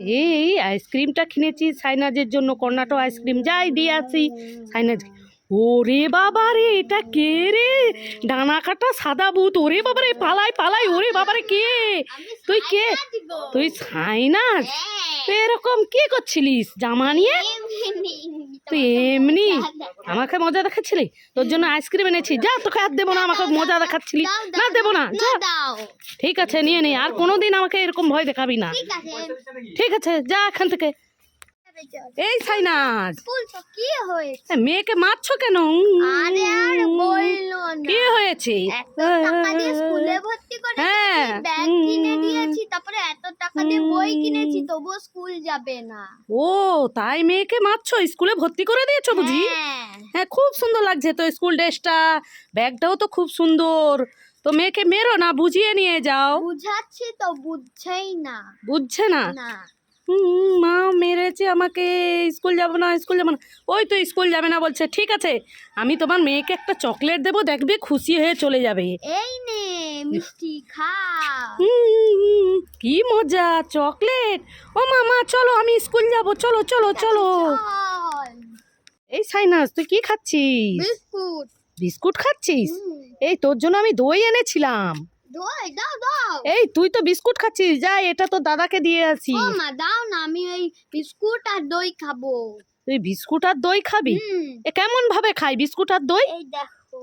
এই আইসক্রিমটা কিনেছি সাইনাজের জন্য কর্ণাটক আইসক্রিম। যাই দিয়ে আসি সাইনাজ ওরে বাবা রে এটা কে রে? ডানা কাটা সাদা বুত ওরে বাবা রে পালাই পালাই ওরে বাবা রে কে? তুই কে? তুই সাইনাজ? এরকম কি করছিলিস জামা নিয়ে? তুই এমনি আমাকে মজা দেখাচ্ছিলি? তোর জন্য আইসক্রিম এনেছি। যা তোকে আর দেবো না আমাকে মজা দেখাচ্ছিলি। না দেবো না যা। ঠিক আছে নিয়ে নে। আর কোনোদিন আমাকে এরকম ভয় দেখাবি না। ঠিক আছে যা এখান থেকে। এই সাইনাজ। কি হয়েছে? এ, মেয়েকে মারছো কেন? আরে আর বলল না। কি হয়েছে? এত টাকা দিয়ে স্কুলে ভর্তি করে হ্যাঁ। ব্যাগ কিনে দিয়েছি তারপরে এত টাকা দিয়ে বই কিনেছি তবুও স্কুল যাবে না। ও তাই মেয়েকে মারছো? স্কুলে ভর্তি করে দিয়েছ বুঝি? হ্যাঁ। হ্যাঁ খুব সুন্দর লাগছে তো স্কুল ড্রেসটা। ব্যাগটাও তো খুব সুন্দর। তো মেয়েকে মেরো না বুঝিয়ে নিয়ে যাও। বুঝাচ্ছি তো বুঝছেই না। বুঝছে না? না। মা মেরেছে আমাকে স্কুল যাব না স্কুল যাব না। ওই তো স্কুল যাবে না বলছে ঠিক আছে আমি তোমার মেয়েকে একটা চকলেট দেবো দেখবে খুশি হয়ে চলে যাবে। এই নে মিষ্টি খা। কি মজা চকলেট। ও মামা চলো আমি স্কুল যাব চলো চলো চলো। এই সাইনাস তুই কি খাচ্ছিস? বিস্কুট। বিস্কুট খাচ্ছিস? এই তোর জন্য আমি দই এনেছিলাম। এই তুই তো বিস্কুট খাচ্ছিস যা এটা তো দাদাকে দিয়ে আসি। মা দাও না আমি ওই বিস্কুট আর দই খাব। তুই বিস্কুট আর দই খাবি? এ কেমন ভাবে খাই বিস্কুট আর দই? এই দেখো।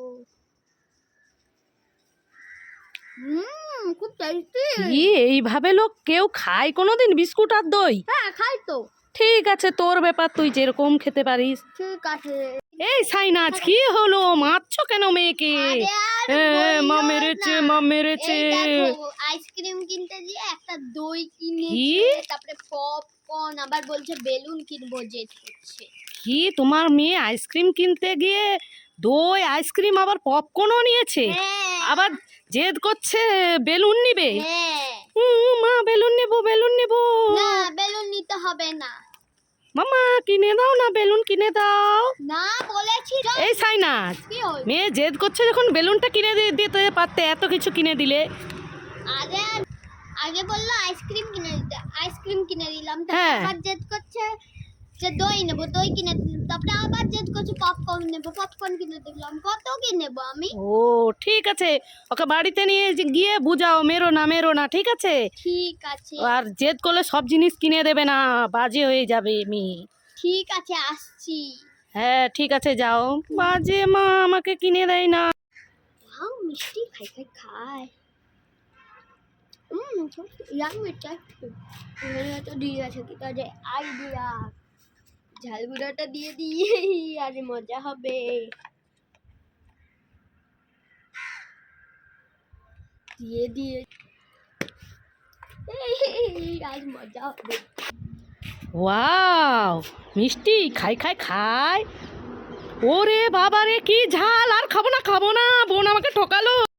হুম খুব টেস্টি কি এইভাবে লোক কেউ খায় কোনোদিন বিস্কুট আর দই? হ্যাঁ খাই তো। ঠিক আছে তোর ব্যাপার তুই যেরকম খেতে পারিস। ঠিক আছে। এই সাইনাজ কি হলো? মারছো কেন মেয়েকে? মা মেরেছে মা মেরেছে। আইসক্রিম কিনতে গিয়ে একটা দই কিনে কি? তারপরে পপকর্ন আবার বলছে বেলুন কিনবো যে কি তোমার মেয়ে আইসক্রিম কিনতে গিয়ে দই আইসক্রিম আবার পপকর্নও নিয়েছে? হ্যাঁ। আবার জেদ করছে বেলুন নিবে? হ্যাঁ। মা বেলুন নেব বেলুন নেব। না বেলুন নিতে হবে না। মামা কিনে দাও না বেলুন কিনে দাও। না বলেছি। এই সাইনাজ কি মেয়ে জেদ করছে যখন বেলুনটা কিনে দিয়ে দিতে পারতে এত কিছু কিনে দিলে। আগে আগে বলল আইসক্রিম কিনে দিতে আইসক্রিম কিনে দিলাম। তারপর হ্যাঁ। জেদ করছে? যে দই নেব দই কিনে দিলাম। করছে পপকর্ন নেব পপকর্ন কিনে দিলাম কত কি নেব আমি? ও ঠিক আছে। ওকে বাড়িতে নিয়ে গিয়ে বুঝাও মেরো না মেরো না ঠিক আছে? ঠিক আছে। আর জেদ করলে সব জিনিস কিনে দেবে না বাজে হয়ে যাবে মেয়ে ঠিক আছে আসছি। হ্যাঁ ঠিক আছে যাও। বাজে মা আমাকে কিনে দেয় না। হাউ মিষ্টি খাই খাই খাই। হুম ইয়াং মিঠাই তো দিয়ে আছে কি কাজে আইডিয়া। ঝালগুড়াটা দিয়ে দিয়ে আজ মজা হবে। দিয়ে দিয়ে আজ মজা হবে। ওয়াও, মিষ্টি, খাই খাই খাই। ওরে বাবা রে কি ঝাল, আর খাব না খাব না, বোন আমাকে ঠকালো।